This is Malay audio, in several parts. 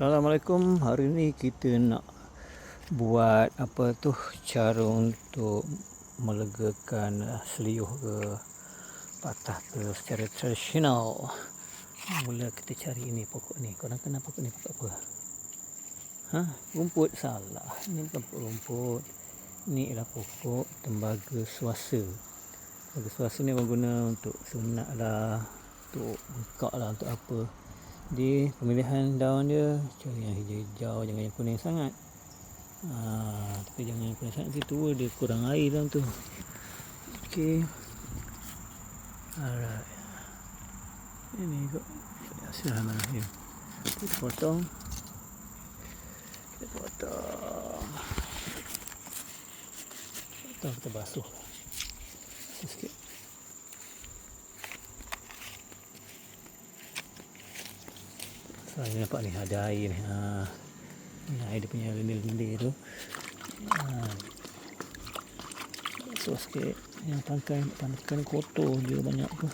Assalamualaikum. Hari ni kita nak buat apa tu cara untuk melegakan uh, seliuh ke patah ke secara tradisional. Mula kita cari ni pokok ni. Korang kenal pokok ni pokok apa? Ha? Rumput salah. Ini bukan pokok rumput. Ni ialah pokok tembaga suasa. Tembaga suasa ni orang guna untuk sunat lah, untuk bengkak lah, untuk apa di pemilihan daun dia cari yang hijau-hijau jangan yang kuning sangat. Ha, tapi jangan yang kuning sangat tua dia kurang air dalam tu. Ok alright. Ini kot Bismillahirrahmanirrahim. Kita potong. Kita potong. Potong kita basuh. Sikit So, ini nampak ni ada air ni. Ha. Ni air dia punya lendir-lendir tu. Ha. So sikit yang pakai pakai kotor dia banyak tu.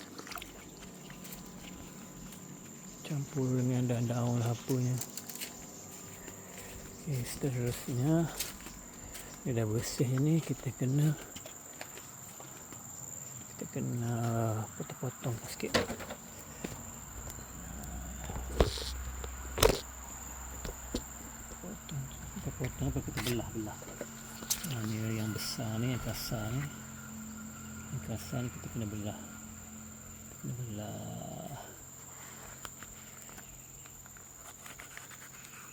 Campur dengan daun-daun lah apanya. Okay, seterusnya dia dah bersih ni kita kena kita kena potong-potong sikit. kita kita belah-belah nah, ni yang besar ni yang kasar ni. Yang kasar ni kita kena belah. Kena belah.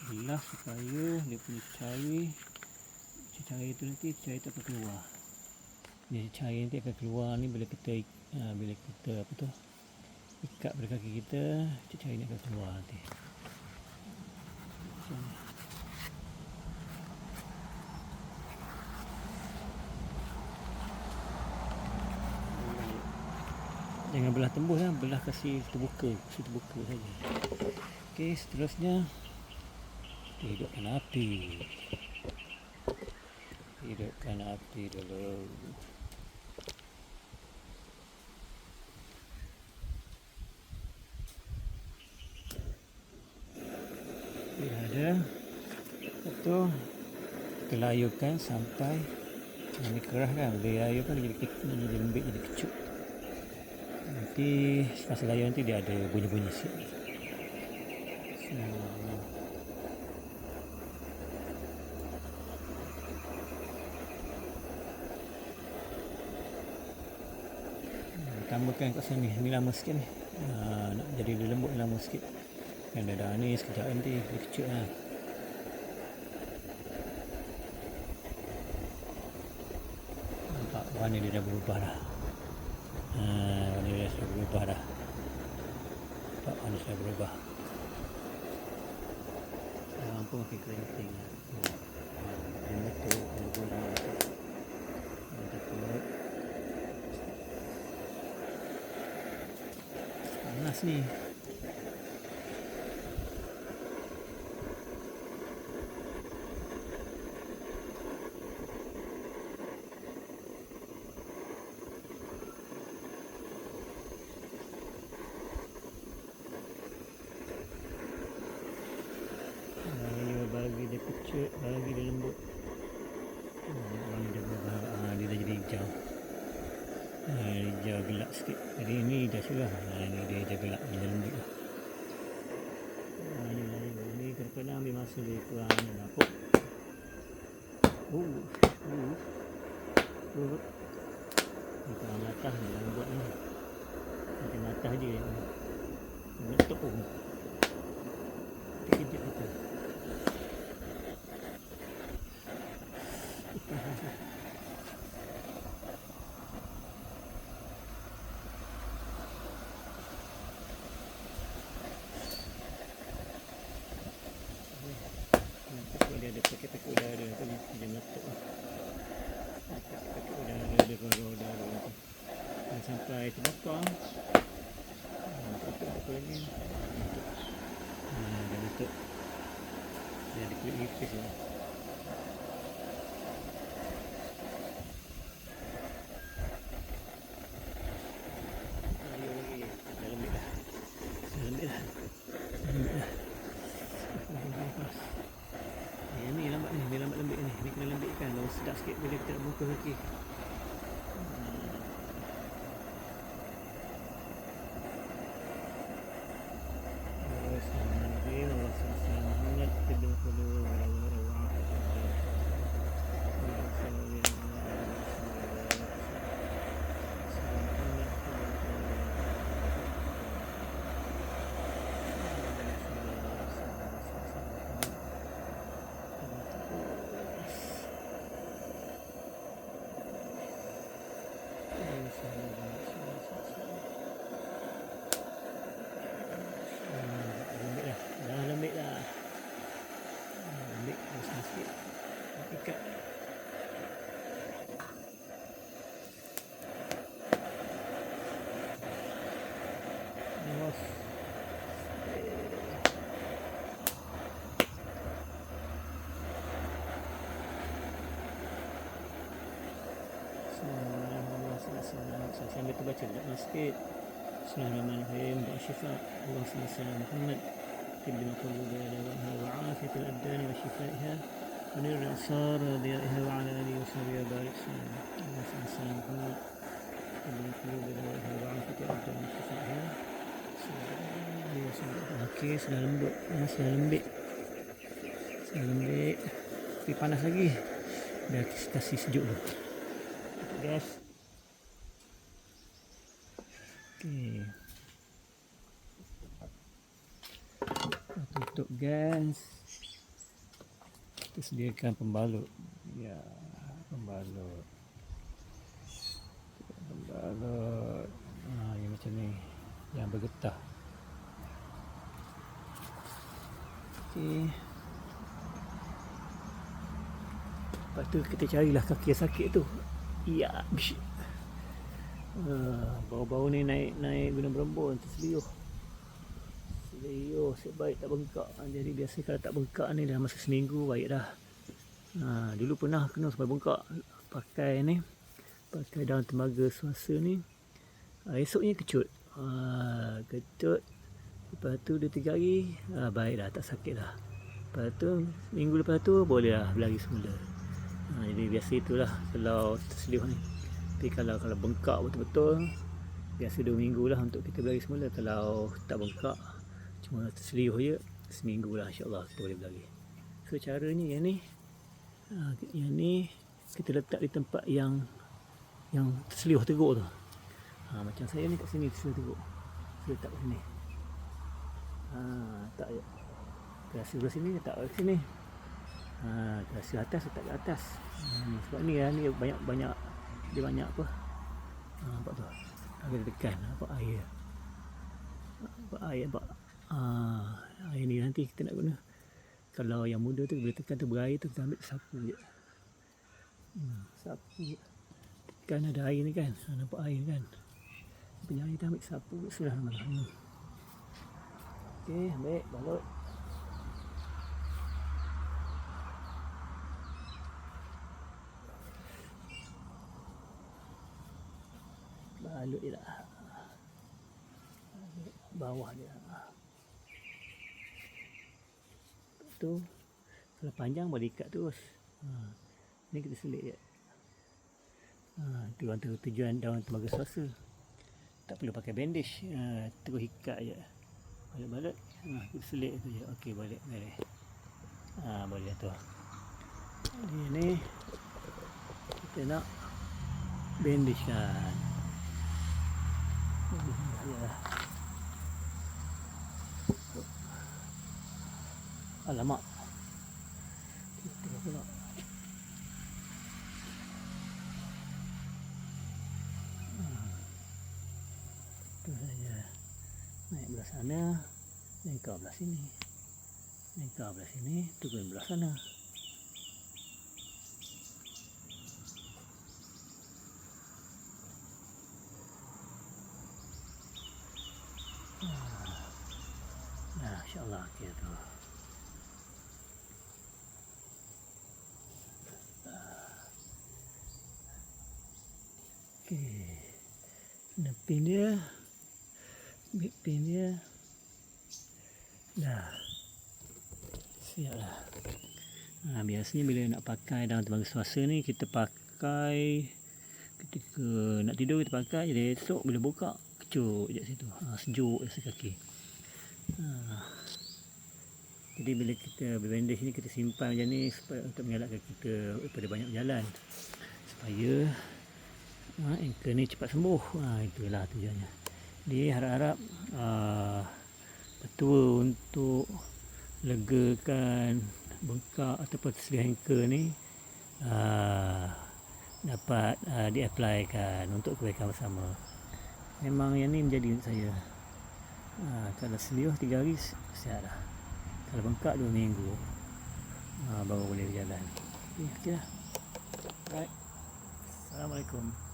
Belah supaya dia punya cair cair tu nanti cair tu akan keluar. Ni cair nanti akan keluar ni bila kita uh, bila kita apa tu ikat pada kaki kita cair ni akan keluar nanti jangan belah tembus lah belah kasih terbuka kasih terbuka saja. Ok seterusnya. Kita hidupkan api. Hidupkan api dulu. Dia ada. Itu kita layukan sampai ini kerah kan. Bila layukan jadi, jadi lembik jadi kecut nanti masa layar nanti dia ada bunyi-bunyi sikit. Hmm. tambahkan kat sini ni lama sikit ni. Ha, nak jadi dia lembut lama sikit. Kan dah ni sekejap nanti dia kecil lah. Nampak warna dia dah berubah lah warna dia sudah berubah dah. Nampak warna sudah berubah. Sekarang pun makin kering-kering lah dia betul dia gula dia takut panas ni bagi dia dia lembut. Bagi dia berubah ha, dia dah jadi hijau. Ha, hijau gelap sikit. Jadi ini dah cerah ha, ini dia hijau gelap dia lembut lah ha, ini, ini, ini kadang-kadang ambil masa dia kurang nampak oh, oh. Oh. Ini kurang latah dia lembut ni. Nanti latah je Meletup pun. Kejap kita dia ada pakai-pakai udara tu dia meletup lah pakai-pakai udara dia keluar udara tu dan sampai terbakar apa lagi. Ha, dia meletup dia ada kulit nipis lah Dah lembik dah. Dah lembik dah. Dah lembik dah. lembik kan Baru sedap sikit bila kita nak buka kaki Lembik dah, dah lembik dah. Ah, Lembik, besar sikit. Nak ikat. Bos. Bismillahirrahmanirrahim. Saya ambil tu baca tak sikit. Bismillahirrahmanirrahim. Doa syifa. Allah SWT Muhammad. طب قلوب دواءها وعافية الأبدان وشفائها ونور الأبصار وضيائها وعلى آله وصحبه وبارك وسلم اللهم صل على محمد طب قلوب دواءها وعافية الأبدان وشفائها Okey, sudah lembut. Ya, sudah lembik. Sudah lembik. Tapi panas lagi. Biar kita kasih sejuk dulu. Tutup gas. Okey. Kita tutup gas. Kita sediakan pembalut. Ya, pembalut. Pembalut. Ha, yang macam ni. Yang bergetah. Okey. Lepas tu kita carilah kaki yang sakit tu. Ya. Uh, bau-bau ni naik naik gunung berembun terseliuh. Serius, nasib baik tak bengkak. Ha, Jadi biasa kalau tak bengkak ni dah masa seminggu baik dah. Ha, dulu pernah kena sampai bengkak pakai ni. Pakai daun tembaga suasa ni. Ha, esoknya kecut. Ha, kecut. Lepas tu dia tiga hari. Ha, baik dah, tak sakit dah. Lepas tu minggu lepas tu boleh lah berlari semula. Ha, jadi biasa itulah kalau terseliuh ni. Tapi kalau kalau bengkak betul-betul biasa dua minggu lah untuk kita berlari semula. Kalau tak bengkak terseliuh je seminggu lah insyaAllah kita boleh berlari. So caranya yang ni ha, yang ni kita letak di tempat yang yang terseliuh teruk tu. Ha, macam saya ni kat sini terseliuh teruk. Saya letak kat sini. Ha, tak je rasa sebelah sini letak kat sini. Ha, rasa atas letak kat atas. Ha, sebab ni lah ni banyak banyak dia banyak apa. Ha, nampak tu? Kita tekan nampak air. Nampak air nampak Ah, air ni nanti kita nak guna. Kalau yang muda tu boleh tekan tu berair tu kita ambil sapu je. Hmm, sapu. Kan ada air ni kan. Ha, nampak air kan. Punya air kita ambil sapu sudah nama. Hmm. Okey, ambil balut. Balut je lah. Bawah dia. Tu kalau panjang boleh ikat terus ha. ni kita selit je ha. tu antara tujuan daun tembaga suasa tak perlu pakai bandage ha. terus ikat je balik-balik ha. kita selit tu je ok balik balik ha. boleh tu jadi ni kita nak bandage kan Alamak. Kita pula. Itu saja. Naik belah sana. Ke belah sini. Ke belah sini. Turun belah sana. Nah, insyaAllah kita tu. Okey. Kena pin dia. Ambil pin dia. Dah. Siap lah. Ha, biasanya bila nak pakai dalam tenaga suasa ni kita pakai ketika nak tidur kita pakai jadi esok bila buka kecut je situ. Ha, sejuk rasa kaki. Ha. Jadi bila kita bandage ni kita simpan macam ni supaya untuk mengelakkan kita daripada banyak berjalan. Supaya ha, ankle ni cepat sembuh. Ha, itulah tujuannya. Jadi harap-harap uh, betul untuk legakan bengkak ataupun tersedia ankle ni uh, dapat uh, diaplikan untuk kebaikan bersama. Memang yang ni menjadi untuk saya. Uh, kalau seliuh tiga hari sihat lah. Kalau bengkak dua minggu uh, baru boleh berjalan. Okay, okay lah. Right. Assalamualaikum.